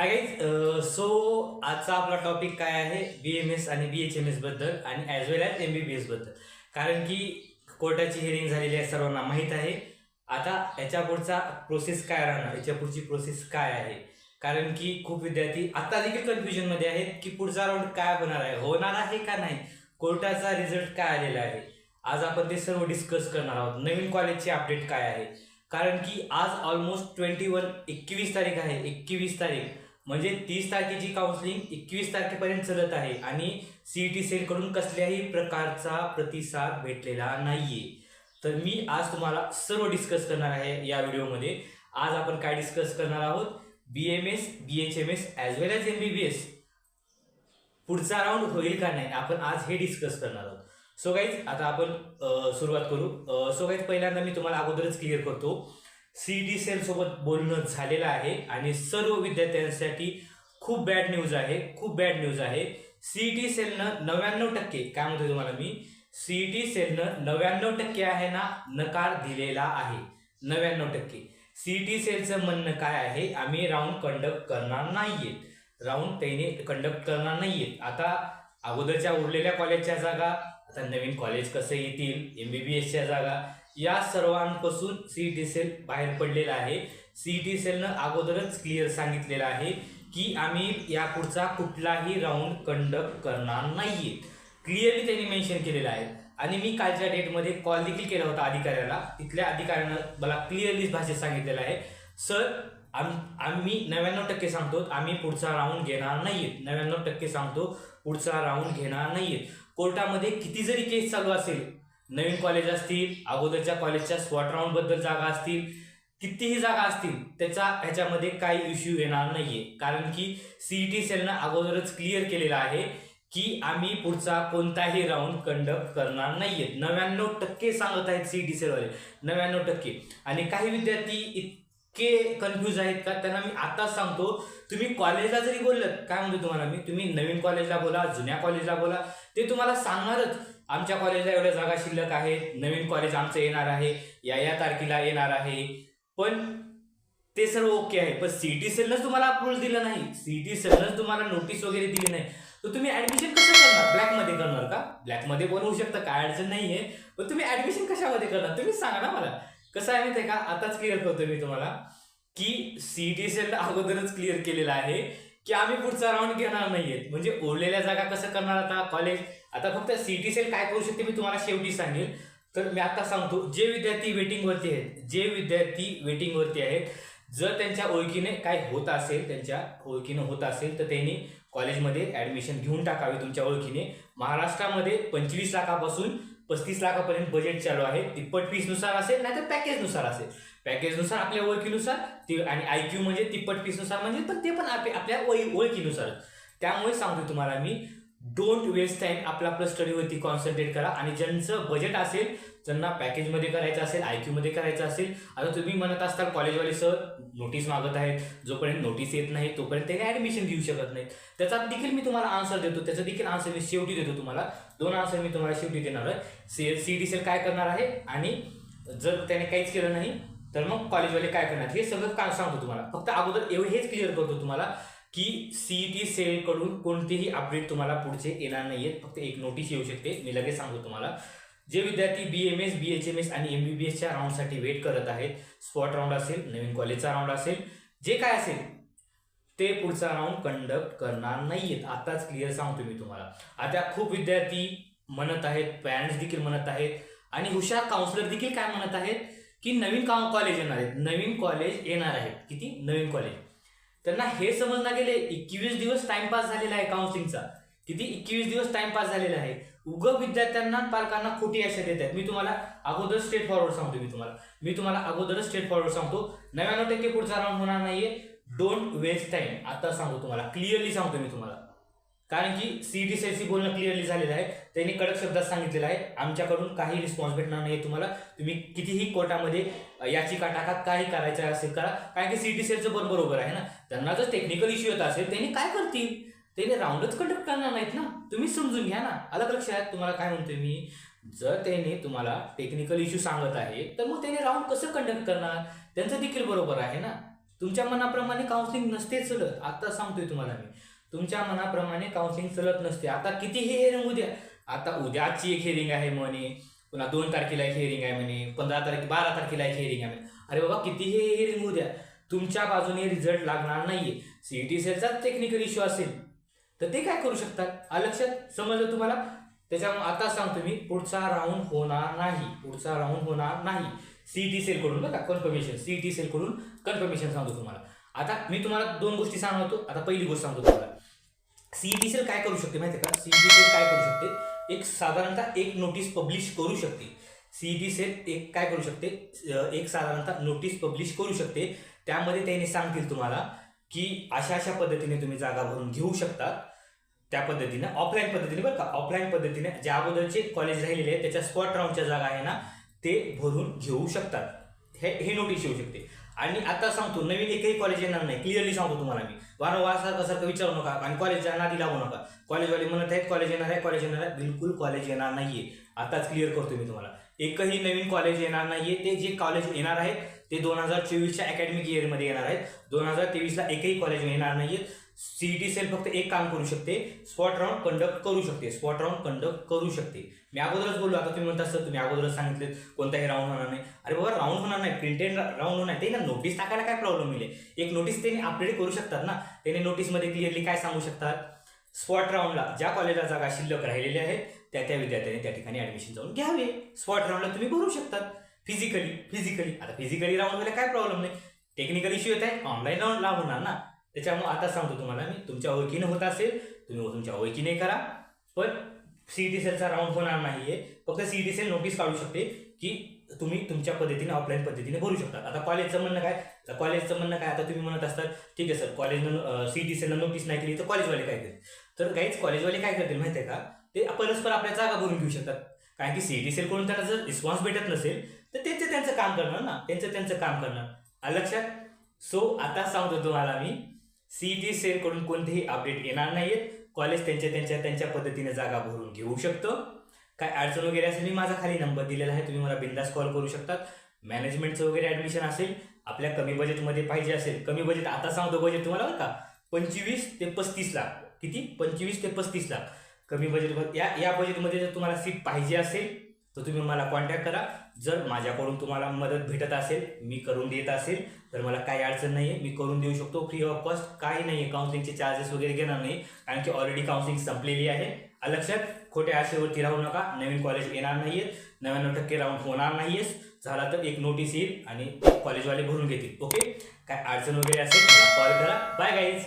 Hi guys so आजचा आपला topic काय आहे? बी एम एस आणि बी एच एम एसबद्दल आणि as well as M B B एसबद्दल कारण की कोर्टाची हिअरिंग झालेली आहे सर्वांना माहीत आहे. आता याच्या पुढचा प्रोसेस काय राहणार? याच्या पुढची प्रोसेस काय आहे? कारण की खूप विद्यार्थी आता देखील कन्फ्युजनमध्ये आहेत की पुढचा राऊंड काय होणार आहे? होणार आहे का नाही? कोर्टाचा रिझल्ट काय आलेला आहे? आज आपण ते सर्व डिस्कस करणार आहोत. नवीन कॉलेजचे अपडेट काय आहे? कारण की आज ऑलमोस्ट ट्वेंटी वन एकवीस तारीख आहे. एकवीस तारीख. म्हणजे तीस तारखेची काउन्सिलिंग एकवीस तारखेपर्यंत चालत आहे आणि सीईटी सेलकडून कसल्याही प्रकारचा प्रतिसाद भेटलेला नाहीये. तर मी आज तुम्हाला सर्व डिस्कस करणार आहे या व्हिडिओमध्ये. आज आपण काय डिस्कस करणार आहोत? B M S B H M S as well as M B B S पुढचा राऊंड होईल का नाही आपण आज हे डिस्कस करणार आहोत. सो गाईज आता आपण सुरुवात करू. सो गाईज पहिल्यांदा मी तुम्हाला अगोदरच क्लिअर करतो. सी डी सेलसोबत बोलणं झालेलं आहे. आणि सर्व विद्यार्थ्यांसाठी खूप बॅड न्यूज आहे. खूप बॅड न्यूज आहे. सी टी सेलनं नव्याण्णव टक्के काय म्हणतोय तुम्हाला मी? सी टी सेलनं नव्याण्णव टक्के आहे ना नकार दिलेला आहे. नव्याण्णव टक्के. सी टी सेलचं म्हणणं काय आहे? आम्ही राऊंड कंडक्ट करणार नाहीयेत राऊंड त्याने कंडक्ट करणार नाहीयेत आता अगोदरच्या उरलेल्या कॉलेजच्या जागा आता नवीन कॉलेज कसं येतील? एम बी बी एसच्या जागा या सर्वांपासून सी टी सेल बाहेर पडलेला आहे. सी टी सेलनं अगोदरच क्लिअर सांगितलेलं आहे की आम्ही यापुढचा कुठलाही राऊंड कंडक्ट करणार नाहीये. क्लिअरली त्यांनी मेन्शन केलेलं आहे. आणि मी कालच्या डेटमध्ये कॉल देखील केला होता अधिकाऱ्याला. तिथल्या अधिकाऱ्यानं मला क्लिअरली भाषेत सांगितलेलं आहे. सर आम आम्ही नव्याण्णव टक्के सांगतो आम्ही पुढचा राऊंड घेणार नाहीयेत नव्याण्णव टक्के सांगतो पुढचा राऊंड घेणार नाहीयेत कोर्टामध्ये किती जरी केस चालू असेल नवीन कॉलेज असतील अगोदरच्या कॉलेजच्या स्पॉट राऊंडबद्दल जागा असतील कितीही जागा असतील त्याचा ह्याच्यामध्ये काही इश्यू येणार नाहीये. कारण की सीईटी सेलनं अगोदरच क्लिअर केलेलं आहे की आम्ही पुढचा कोणताही राऊंड कंडक्ट करणार नाहीयेत नव्याण्णव टक्के सांगत आहेत सीईटी सेलवाले नव्याण्णव टक्के. आणि काही विद्यार्थी इतके कन्फ्यूज आहेत का? त्यांना मी आताच सांगतो. तुम्ही कॉलेजला जरी बोललात काय म्हणतो तुम्हाला मी? तुम्ही नवीन कॉलेजला बोला जुन्या कॉलेजला बोला. ते तुम्हाला सांगणारच. आमच्या कॉलेजला एवढ्या जागा शिल्लक आहेत. नवीन कॉलेज आमचं येणार आहे. या या तारखेला येणार आहे. पण ते सर्व ओके आहे. पण सीटी सेलनंच तुम्हाला अप्रूव्हल दिलं नाही. सीटी सेलनंच तुम्हाला नोटीस वगैरे दिली नाही. तर तुम्ही ऍडमिशन कसं करणार? ब्लॅकमध्ये करणार का? ब्लॅकमध्ये पण होऊ शकता. काय अडचण नाहीये. पण तुम्ही ऍडमिशन कशामध्ये करणार? तुम्ही सांगा ना मला. कसं आहे माहिती आहे का? आताच क्लिअर करतो मी तुम्हाला की सीटी सेल अगोदरच क्लिअर केलेलं आहे की आम्ही पुढचा राऊंड घेणार नाहीयेत म्हणजे उरलेल्या जागा कसं करणार आता? कॉलेज आता फक्त सीटी सेल काय करू शकते मी तुम्हाला शेवटी सांगेल. तर मी आता सांगतो जे विद्यार्थी वेटिंगवरती आहेत जे विद्यार्थी वेटिंगवरती आहेत जर त्यांच्या ओळखीने काय होत असेल त्यांच्या ओळखीने होत असेल तर त्यांनी कॉलेजमध्ये ॲडमिशन घेऊन टाकावे तुमच्या ओळखीने. महाराष्ट्रामध्ये पंचवीस लाखापासून पस्तीस लाखापर्यंत बजेट चालू आहे. तिप्पट फीसनुसार असेल नाहीतर पॅकेजनुसार असेल. पॅकेजनुसार आपल्या ओळखीनुसार ती आणि आय क्यू म्हणजे तिप्पट फीसनुसार म्हणजे पण ते पण आपल्या आपल्या ओळी ओळखीनुसार त्यामुळे सांगतो तुम्हाला मी डोंट वेस्ट टाईम आपला आपल्या स्टडीवरती कॉन्सन्ट्रेट करा आणि ज्यांचं बजेट असेल ज्यांना पॅकेजमध्ये करायचं असेल आय क्यूमध्ये करायचं असेल आता तुम्ही म्हणत असता कॉलेजवाले सर नोटीस मागत आहेत. जोपर्यंत नोटीस येत नाही तोपर्यंत त्याने ॲडमिशन घेऊ शकत नाहीत. त्याचा देखील मी तुम्हाला आन्सर देतो. त्याचा देखील आन्सर मी शेवटी देतो तुम्हाला. दोन आन्सर मी तुम्हाला शेवटी देणार आहे. सी सी डी सेल काय करणार आहे? आणि जर त्याने काहीच केलं नाही तर मग कॉलेजवाले काय करणार? हे सगळं काय सांगतो तुम्हाला? फक्त अगोदर एवढं हेच क्लिअर करतो तुम्हाला की सीईटी सेलकडून कोणतेही अपडेट तुम्हाला पुढचे येणार नाहीयेत. फक्त एक नोटीस येऊ शकते. मी लगेच सांगतो तुम्हाला. जे विद्यार्थी B M S B H M S आणि एम बी बी एसच्या राऊंडसाठी वेट करत आहेत स्पॉट राऊंड असेल नवीन कॉलेजचा राऊंड असेल जे काय असेल ते पुढचा राऊंड कंडक्ट करणार नाहीयेत. आताच क्लिअर सांगतो मी तुम्हाला. आता खूप विद्यार्थी म्हणत आहेत पॅरेंट्स देखील म्हणत आहेत आणि हुशार काउन्सिलर देखील काय म्हणत आहेत की नवीन कॉलेज येणार आहेत? नवीन कॉलेज येणार आहेत. किती? नवीन कॉलेज त्यांना हे समजणार गेले एकवीस दिवस टाइमपास झालेला आहे काउन्सिलिंगचा किती एकवीस दिवस टाइमपास झालेला आहे. उग विद्यार्थ्यांना पालकांना खोटी आशा देत आहेत मी तुम्हाला अगोदर स्ट्रेट फॉरवर्ड सांगतो मी तुम्हाला. मी तुम्हाला अगोदरच स्ट्रेट फॉरवर्ड सांगतो. नव्याण्णव टक्के पुढचा राऊंड होणार नाहीये. डोंट वेस्ट टाइम आता सांगतो तुम्हाला. क्लिअरली सांगतो मी तुम्हाला. कारण की सीईटी सेलची बोलणं क्लिअरली झालेलं आहे. त्यांनी कडक शब्दात सांगितलेलं आहे. आमच्याकडून काही रिस्पॉन्स भेटणार नाही तुम्हाला. तुम्ही कितीही कोर्टामध्ये याचिका टाका काही करायचं असेल करा. कारण की सीईटी सेलचं पण बरोबर आहे ना. त्यांना जर टेक्निकल इश्यू येत असेल त्यांनी काय करतील? त्याने राऊंडच कंडक्ट करणार नाहीत ना? तुम्ही समजून घ्या ना. अलग लक्षात तुम्हाला काय म्हणतोय मी? जर त्याने तुम्हाला टेक्निकल इश्यू सांगत आहे तर मग त्याने राऊंड कसं कंडक्ट करणार? त्यांचं देखील बरोबर आहे ना? तुमच्या मनाप्रमाणे काउन्सिलिंग नसते चलत. आता सांगतोय तुम्हाला मी. तुमच्या मनाप्रमाणे काउन्सिलिंग चलत नसते. आता किती हे हिअरिंग उद्या. आता उद्याची एक हेअरिंग आहे म्हणे. पुन्हा दोन तारखेला एक हेअरिंग आहे म्हणे. पंधरा तारखे बारा तारखेला एक हेअरिंग आहे म्हणे. अरे बाबा किती हे हेअरिंग उद्या. तुमच्या बाजूने रिझल्ट लागणार नाहीये. सीईटी सेलचाच टेक्निकल इश्यू असेल. तर ते काय करू शकतात? लक्षात समजलं तुम्हाला? त्याच्यामुळे आता सांगतो मी पुढचा राऊंड होणार नाही. पुढचा राऊंड होणार नाही. सीईटी सेल कडून बघा कन्फर्मेशन सीईटी सेल कडून कन्फर्मेशन सांगतो तुम्हाला. आता मी तुम्हाला दोन गोष्टी सांगतो. आता पहिली गोष्ट सांगतो तुम्हाला. सीईटी सेल काय करू शकते माहिती आहे का सीईटी सेल काय करू शकते? एक साधारणतः एक नोटीस पब्लिश करू शकते. सीईटी सेल एक काय करू शकते? एक साधारणतः नोटीस पब्लिश करू शकते. त्यामध्ये त्यांनी सांगतील तुम्हाला की अशा अशा पद्धतीने तुम्ही जागा भरून घेऊ शकता त्या पद्धतीने ऑफलाईन पद्धतीने बरं का? ऑफलाईन पद्धतीने ज्या अगोदरचे कॉलेज राहिलेले आहेत त्याच्या स्पॉट राऊंडच्या जागा आहे ना ते भरून घेऊ शकतात. हे हे नोटीस येऊ शकते. आणि आता सांगतो नवीन एकही कॉलेज येणार नाही. क्लिअरली सांगतो तुम्हाला मी. वारंवार सारखं सारखं विचारू नका आणि कॉलेजच्या नादी लागू नका. कॉलेजवाले म्हणत आहेत कॉलेज येणार आहे कॉलेज येणार आहे. बिलकुल कॉलेज येणार नाहीये. आताच क्लिअर करतो मी तुम्हाला. एकही नवीन कॉलेज येणार नाहीये. ते जे कॉलेज येणार आहेत ते दोन हजार चोवीसच्या अकॅडमिक इयरमध्ये येणार आहेत. दोन हजार तेवीसला एकही कॉलेज येणार नाहीये. सीईटी सेल फक्त एक काम करू शकते. स्पॉट राऊंड कंडक्ट करू शकते. स्पॉट राऊंड कंडक्ट करू शकते. मी अगोदरच बोललो आता तुम्ही म्हणता सर तुम्ही अगोदरच सांगितले कोणताही राऊंड होणार नाही. अरे बाबा राऊंड होणार नाही. प्रिंटेड राऊंड होणार नाही. ते ना नोटीस टाकायला काय प्रॉब्लेम येईल? एक नोटीस त्यांनी अपडेट करू शकतात ना? त्याने नोटीसमध्ये क्लिअरली काय सांगू शकतात? स्पॉट राऊंडला ज्या कॉलेजला जागा शिल्लक राहिलेल्या आहेत त्या त्या विद्यार्थ्यांनी त्या ठिकाणी ऍडमिशन जाऊन घ्यावे. स्पॉट राऊंडला तुम्ही भरू शकतात. फिजिकली फिजिकली आता फिजिकली राऊंड व्हायला काय प्रॉब्लेम नाही. टेक्निकल इश्यू येत आहे ऑनलाईन राऊंड ला होणार ना त्याच्यामुळे आता सांगतो तुम्हाला मी तुमच्या ओळखीने होत असेल तुम्ही तुमच्या ओळखीने करा. पण सीईटी सेलचा राऊंड होणार नाहीये. फक्त सीईटी सेल नोटीस काढू शकते की तुम्ही तुमच्या पद्धतीने ऑफलाईन पद्धतीने भरू शकता. आता कॉलेजचं म्हणणं काय? तर कॉलेजचं म्हणणं काय? आता तुम्ही म्हणत असतात ठीक आहे सर कॉलेजनं सीईटी सेलनं नोटीस नाही केली तर कॉलेजवाले काय करतील? तर काहीच कॉलेजवाले काय करतील माहिती आहे का? ते परस्पर आपल्या जागा भरून घेऊ शकतात. कारण की सीईटी सेल कडून त्यांना जर रिस्पॉन्स भेटत नसेल तर त्यांचं त्यांचं काम करणार ना. त्यांचं त्यांचं काम करणार. लक्षात सो आता सांगतो तुम्हाला मी सीईटी सेल कडून कोणतेही अपडेट येणार नाहीयेत. कॉलेज त्यांच्या त्यांच्या त्यांच्या पद्धतीने जागा भरून घेऊ शकतं. काय अडचण वगैरे असेल मी माझा खाली नंबर दिलेला आहे. तुम्ही मला बिंदास कॉल करू शकतात. मॅनेजमेंटचं वगैरे ॲडमिशन असेल आपल्या कमी बजेटमध्ये पाहिजे असेल. कमी बजेट आता सांगतो बजेट तुम्हाला बरं का. पंचवीस ते पस्तीस लाख. किती? पंचवीस ते पस्तीस लाख. कमी बजेट या या बजेटमध्ये जर तुम्हाला सीट पाहिजे असेल तर तुम्ही मला कॉन्टॅक्ट करा. जर माझ्याकडून तुम्हाला मदत भेटत असेल मी करून देत असेल तर मला काही अडचण नाही आहे मी करून देऊ शकतो. फ्री ऑफ कॉस्ट काही नाही आहे काउन्सिलिंगचे चार्जेस वगैरे घेणार नाही. कारण की ऑलरेडी काउन्सिलिंग संपलेली आहे. लक्षात खोट्या आशेवरती राहू नका. नवीन कॉलेज येणार नाहीये नव्याण्णव टक्के राऊंड होणार नाहीयेस झाला तर एक नोटीस येईल आणि कॉलेजवाले भरून घेतील. ओके काय अडचण वगैरे असेल मला कॉल करा. Bye guys